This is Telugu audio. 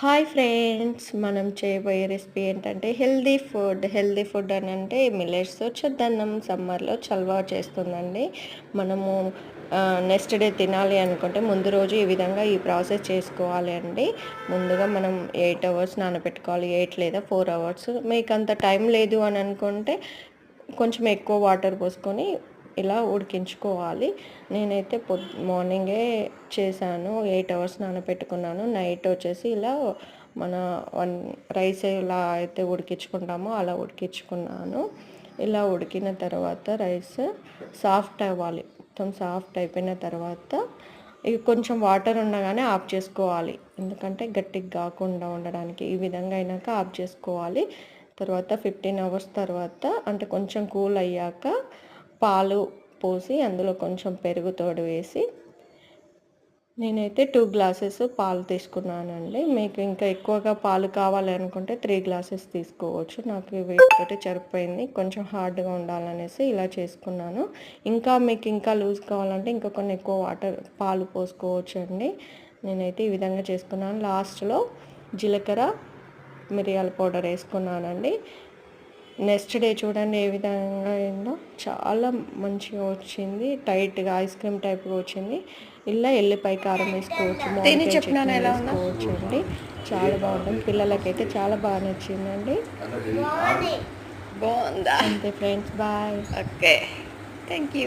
హాయ్ ఫ్రెండ్స్ మనం చేయబోయే రెసిపీ ఏంటంటే హెల్దీ ఫుడ్. హెల్దీ ఫుడ్ అని అంటే మిల్లెట్స్ చద్దన్నం సమ్మర్లో చల్వా చేస్తుందండి. మనము నెక్స్ట్ డే తినాలి అనుకుంటే ముందు రోజు ఈ విధంగా ఈ ప్రాసెస్ చేసుకోవాలి అండి. ముందుగా మనం ఎయిట్ అవర్స్ నానబెట్టుకోవాలి. ఎయిట్ లేదా ఫోర్ అవర్స్. మీకు అంత టైం లేదు అని అనుకుంటే కొంచెం ఎక్కువ వాటర్ పోసుకొని ఇలా ఉడికించుకోవాలి. నేనైతే పొద్ మార్నింగే చేశాను. Eight hours నానబెట్టుకున్నాను. నైట్ వచ్చేసి ఇలా మన వన్ రైస్ ఎలా అయితే ఉడికించుకుంటామో అలా ఉడికించుకున్నాను. ఇలా ఉడికిన తర్వాత రైస్ సాఫ్ట్ అవ్వాలి. మొత్తం సాఫ్ట్ అయిపోయిన తర్వాత ఇవి కొంచెం వాటర్ ఉండగానే ఆఫ్ చేసుకోవాలి. ఎందుకంటే గట్టిగా కాకుండా ఉండడానికి ఈ విధంగా అయినాక ఆఫ్ చేసుకోవాలి. తర్వాత ఫిఫ్టీన్ అవర్స్ తర్వాత అంటే కొంచెం కూల్ అయ్యాక పాలు పోసి అందులో కొంచెం పెరుగు తోడు వేసి నేనైతే టూ గ్లాసెస్ పాలు తీసుకున్నానండి. మీకు ఇంకా ఎక్కువగా పాలు కావాలి అనుకుంటే త్రీ గ్లాసెస్ తీసుకోవచ్చు. నాకు వీటితోటి సరిపోయింది. కొంచెం హార్డ్గా ఉండాలనేసి ఇలా చేసుకున్నాను. ఇంకా మీకు ఇంకా లూజ్ కావాలంటే ఇంకా కొన్ని ఎక్కువ వాటర్ పాలు పోసుకోవచ్చు అండి నేనైతే ఈ విధంగా చేసుకున్నాను. లాస్ట్లో జీలకర్ర మిరియాల పౌడర్ వేసుకున్నానండి. నెక్స్ట్ డే చూడండి ఏ విధంగా అయిందో. చాలా మంచిగా వచ్చింది. టైట్గా ఐస్ క్రీమ్ టైప్గా వచ్చింది. ఇలా ఎల్లిపాయ కారం వేసుకోవచ్చు వేసుకోవచ్చు అండి. చాలా బాగుంటుంది పిల్లలకైతే చాలా బాగా నచ్చిందండి. బాగుందా? అంతే friends bye. Okay. Thank you